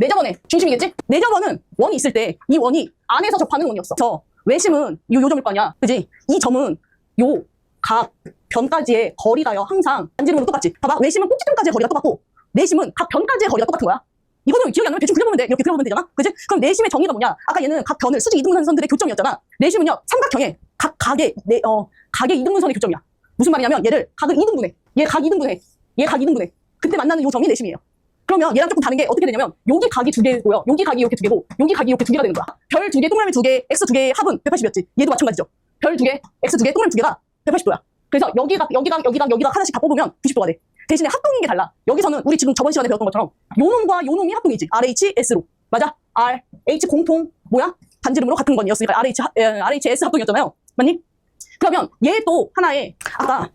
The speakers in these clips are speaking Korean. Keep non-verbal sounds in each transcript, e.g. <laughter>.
내저번에 중심이겠지? 내저번은 원이 있을 때 이 원이 안에서 접하는 원이었어. 저 외심은 요, 요 점일 거 아니야. 그지? 이 점은 요 각 변까지의 거리가요. 항상 반지름으로 똑같지. 봐봐. 외심은 꼭지점까지의 거리가 똑같고 내심은 각 변까지의 거리가 똑같은 거야. 이거는 기억이 안 나면 대충 그려보면 돼. 이렇게 그려보면 되잖아. 그지? 그럼 내심의 정의가 뭐냐? 아까 얘는 각 변을 수직 이등분선들의 교점이었잖아. 내심은요. 삼각형의 각 각의 내, 어, 각의 이등분선의 교점이야. 무슨 말이냐면 얘를 각을 2등분해. 얘각 2등분해. 얘각 2등분해. 그때 만나는 요 점이 내심이에요. 그러면 얘랑 조금 다른 게 어떻게 되냐면 여기 각이 두 개고요. 여기 각이 이렇게 두 개고 여기 각이 이렇게 두 개가 되는 거야. 별 두 개, 동그라미 두 개, x 두 개의 합은 180이었지. 얘도 마찬가지죠. 별 두 개, x 두 개, 동그라미 두 개가 180도야. 그래서 여기가 여기가 여기가 여기가 하나씩 다 뽑으면 90도가 돼. 대신에 합동인 게 달라. 여기서는 우리 지금 저번 시간에 배웠던 것처럼 요 놈과 요 놈이 합동이지. RH, S로. 맞아? R, H 공통 뭐야? 반지름으로 같은 건이었으니까 RH, 하- 에, RH, S 합동이었잖아요. 맞니? 그러면 얘 또 하나의 아까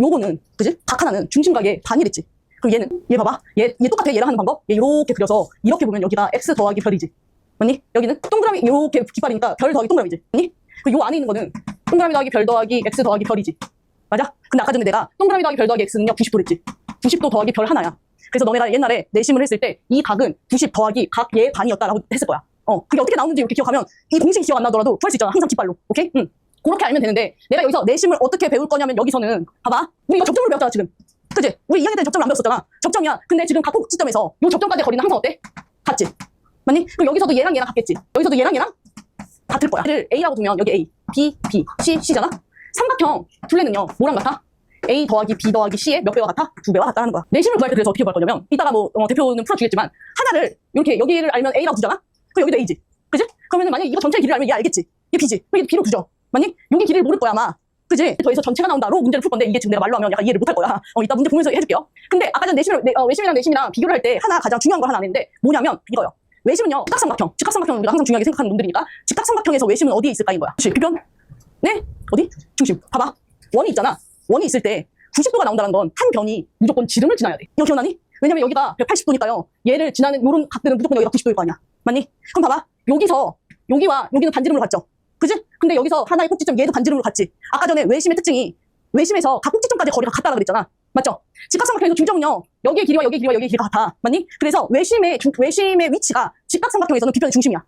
요거는 그지? 각 하나는 중심각의 반이랬지. 그럼 얘는 얘 봐봐. 얘, 얘 똑같아. 얘랑 하는 방법. 얘 이렇게 그려서 이렇게 보면 여기가 x 더하기 별이지. 맞니? 여기는 동그라미 이렇게 깃발이니까 별 더하기 동그라미지. 맞니? 그 요 안에 있는 거는 동그라미 더하기 별 더하기 x 더하기 별이지. 맞아? 근데 아까 전에 내가 동그라미 더하기 별 더하기 x는요 90도랬지. 90도 더하기 별 하나야. 그래서 너네가 옛날에 내심을 했을 때 이 각은 90 더하기 각얘 반이었다라고 했을 거야. 어, 그게 어떻게 나오는지 이렇게 기억하면 이 공식 기억 안 나더라도 구할 수 있잖아. 항상 깃발로. 오케이? 응. 그렇게 알면 되는데 내가 여기서 내심을 어떻게 배울 거냐면 여기서는 봐봐. 우리 이거 접점을 배웠잖아 지금. 그지? 우리 2학년 때 접점을 안 배웠었잖아. 접점이야. 근데 지금 각 꼭지점에서 요 접점까지 거리는 항상 어때? 같지? 맞니? 그럼 여기서도 얘랑 얘랑 같겠지? 여기서도 얘랑 얘랑 같을 거야. 를 A라고 두면 여기 A, B, B, C, C잖아? 삼각형 둘레는요 뭐랑 같아? A 더하기 B 더하기 C의 몇 배와 같아? 두 배와 같다는 거야. 내심을 구할 때 그래서 어떻게 구할 거냐면 이따가 뭐 어, 대표는 풀어주겠지만 하나를 이렇게 여기를 알면 A라고 두잖아? 그럼 여기도 A지. 그지? 그러면은 만약에 이거 전체 길이를 알면 얘 알겠지? 얘 B지. 그럼 얘 B로 두죠. 맞니? 여기 길이를 모를 거야 아마. 그지? 더해서 전체가 나온다로 문제를 풀 건데 이게 지금 내가 말로 하면 약간 이해를 못할 거야. <laughs> 어, 이따 문제 보면서 해줄게요. 근데 아까 전 내심을, 내, 어, 외심이랑 내심이랑 비교를 할 때 하나 가장 중요한 걸 하나 안 했는데 뭐냐면 이거요. 외심은요, 직각삼각형. 직각삼각형은 우리가 항상 중요하게 생각하는 놈들이니까 직각삼각형에서 외심은 어디에 있을까인 거야. 그치? 비변? 네? 어디? 중심. 봐봐. 원이 있잖아. 원이 있을 때 90도가 나온다는 건 한 변이 무조건 지름을 지나야 돼. 이거 기억나니? 왜냐면 여기가 180도니까요. 얘를 지나는 요런 각들은 무조건 여기가 90도일 거 아니야. 맞니? 그럼 봐봐. 여기서 여기와 여기는 반지름으로 갔죠. 근데 여기서 하나의 꼭지점 얘도 반지름으로 갔지. 아까 전에 외심의 특징이 외심에서 각 꼭지점까지 거리가 같다고 그랬잖아. 맞죠? 직각삼각형에서 중점은요. 여기의 길이와 여기의 길이와 여기의 길이가 같아. 맞니? 그래서 외심의 중- 외심의 위치가 직각삼각형에서는 뒤편의 중심이야.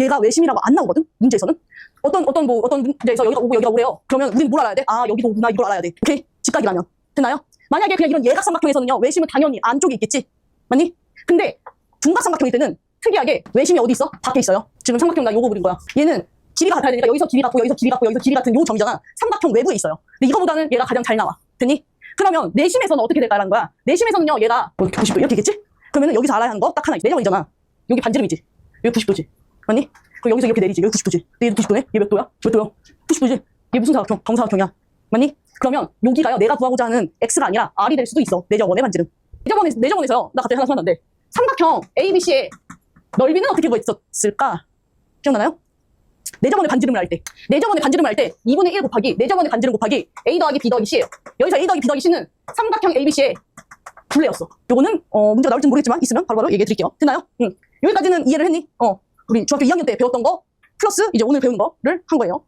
얘가 외심이라고 안 나오거든. 문제에서는. 어떤 어떤 뭐 어떤 문제에서 여기가 오고 여기가 오래요. 그러면 우리는 뭘 알아야 돼? 아 여기도 오구나 이걸 알아야 돼. 오케이? 직각이라면 됐나요? 만약에 그냥 이런 예각삼각형에서는요 외심은 당연히 안쪽에 있겠지. 맞니? 근데 둔각삼각형일 때는 특이하게 외심이 어디 있어? 밖에 있어요. 지금 삼각형 나 요거 그린 거야. 얘는 길이가 같아야 되니까 여기서 길이 같고 여기서 길이 같고 여기서 길이 같은 요 점이잖아. 삼각형 외부에 있어요. 근데 이거보다는 얘가 가장 잘 나와. 됐니? 그러면 내심에서는 어떻게 될까라는 거야. 내심에서는요 얘가 뭐 90도 이렇게 있겠지? 그러면은 여기서 알아야 하는 거 딱 하나 있어. 내정이잖아. 여기 반지름이지. 여기 90도지. 맞니? 그럼 여기서 이렇게 내리지. 여기 90도지. 얘도 90도네? 얘 몇 도야? 몇 도야? 90도지. 얘 무슨 사각형? 정사각형이야. 맞니? 그러면 여기가요. 내가 구하고자 하는 x가 아니라 r이 될 수도 있어. 내정원의 반지름. 내정원에, 내정원에서요. 나 갑자기 하나 생각났는데 삼각형 ABC의 넓이는 어떻게 구했었을까? 기억나나요? 내정원의 반지름을 할 때. 내정원의 반지름을 할때 2분의 1 곱하기 내정원의 반지름 곱하기 A 더하기 B 더하기 C예요. 여기서 A 더하기 B 더하기 C는 삼각형 ABC의 둘레였어. 요거는 어, 문제가 나올지 모르겠지만 있으면 바로바로 얘기해 드릴게요. 됐나요? 응. 여기까지는 이해를 했니? 어. 우리 중학교 2학년 때 배웠던 거 플러스 이제 오늘 배운 거를 한 거예요.